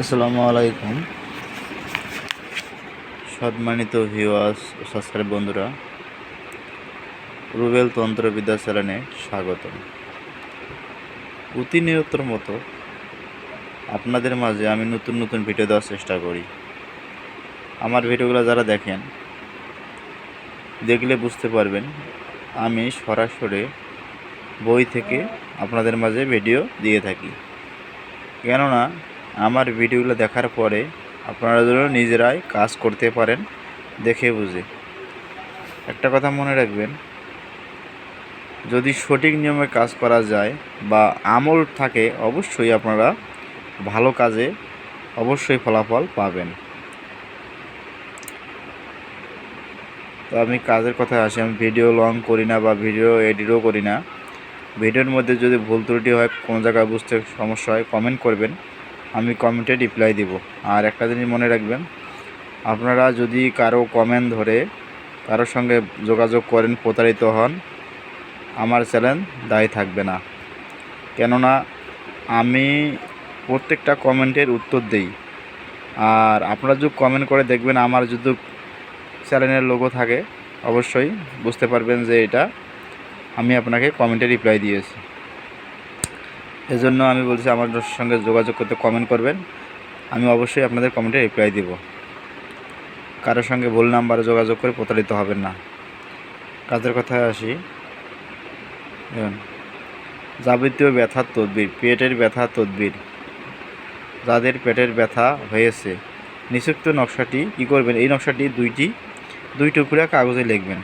আসসালামু আলাইকুম। সম্মানিত ভিওয়াস ও সাবস্ক্রাইব বন্ধুরা, রুবেল তন্ত্রবিদ্যা চ্যানেলে স্বাগতম। প্রতিনিয়তর মতো আপনাদের মাঝে আমি নতুন নতুন ভিডিও দেওয়ার চেষ্টা করি। আমার ভিডিওগুলো যারা দেখেন, দেখলে বুঝতে পারবেন, আমি সরাসরি বই থেকে আপনাদের মাঝে ভিডিও দিয়ে থাকি। কেননা আমার ভিডিওগুলো দেখার পরে আপনারা যেন নিজেরাই কাজ করতে পারেন দেখে বুঝে। একটা কথা মনে রাখবেন, যদি সঠিক নিয়মে কাজ করা যায় বা আমল থাকে, অবশ্যই আপনারা ভালো কাজে অবশ্যই ফলাফল পাবেন। তো আমি কাজের কথায় আসি, আমি ভিডিও লং করি না বা ভিডিও এডিটও করি না। ভিডিওর মধ্যে যদি ভুল ত্রুটি হয়, কোনো জায়গায় বুঝতে সমস্যা হয় কমেন্ট করবেন। আমি কমেন্টে রিপ্লাই দিব। আর একটা জিনিস মনে রাখবেন, আপনারা যদি কারও কমেন্ট ধরে কারোর সঙ্গে যোগাযোগ করেন, প্রতারিত হন, আমার চ্যানেল দায়ী থাকবে না। কেননা আমি প্রত্যেকটা কমেন্টের উত্তর দেই। আর আপনারা যদি কমেন্ট করে দেখবেন, আমার যদি চ্যানেলের লোগো থাকে, অবশ্যই বুঝতে পারবেন যে এটা আমি আপনাকে কমেন্টে রিপ্লাই দিয়েছি। এজন্য আমি বলছি আমার সঙ্গে যোগাযোগ করতে কমেন্ট করবেন। আমি অবশ্যই আপনাদের কমেন্টে রিপ্লাই দিব। কারোর সঙ্গে ভুল নাম্বারে যোগাযোগ করে প্রতারিত হবেন না। কাজের কথায় আসি। যাবতীয় ব্যথার তদবির, পেটের ব্যথা তদবির, যাদের পেটের ব্যথা হয়েছে নিষিক্ত নকশাটি কী করবেন? এই নকশাটি দুইটি, দুই টুকরা কাগজে লিখবেন।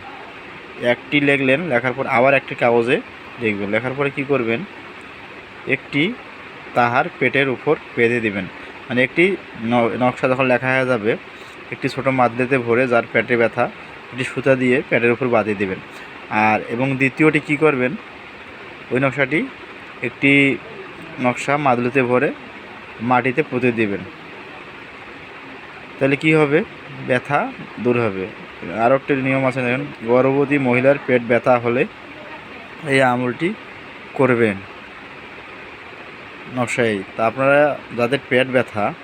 একটি লিখলেন, লেখার পর আবার একটি কাগজে লিখবেন। লেখার পরে কী করবেন? একটি তাহার পেটের উপর বেঁধে দিবেন। মানে একটি নকশা যখন লেখা হয়ে যাবে, একটি ছোটো মাদলেতে ভরে যার পেটে ব্যথা, একটি সুতা দিয়ে পেটের উপর বাঁধিয়ে দেবেন। আর এবং দ্বিতীয়টি কী করবেন? ওই নকশাটি একটি নকশা মাদলেতে ভরে মাটিতে পুঁতে দিবেন। তাহলে কি হবে? ব্যথা দূর হবে। আরও একটি নিয়ম আছে, দেখুন, গর্ভবতী মহিলার পেট ব্যথা হলে এই আমলটি করবেন। নকশাই। তা আপনারা যাদের পেট ব্যথা,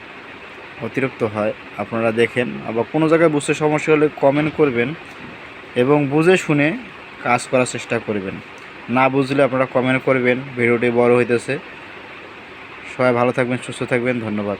অতিরিক্ত হয়, আপনারা দেখেন। আবার কোনো জায়গায় বুঝতে সমস্যা হলে কমেন্ট করবেন এবং বুঝে শুনে কাজ করার চেষ্টা করবেন। না বুঝলে আপনারা কমেন্ট করবেন, ভিডিওটি বড় হইতেছে। সবাই ভালো থাকবেন, সুস্থ থাকবেন, ধন্যবাদ।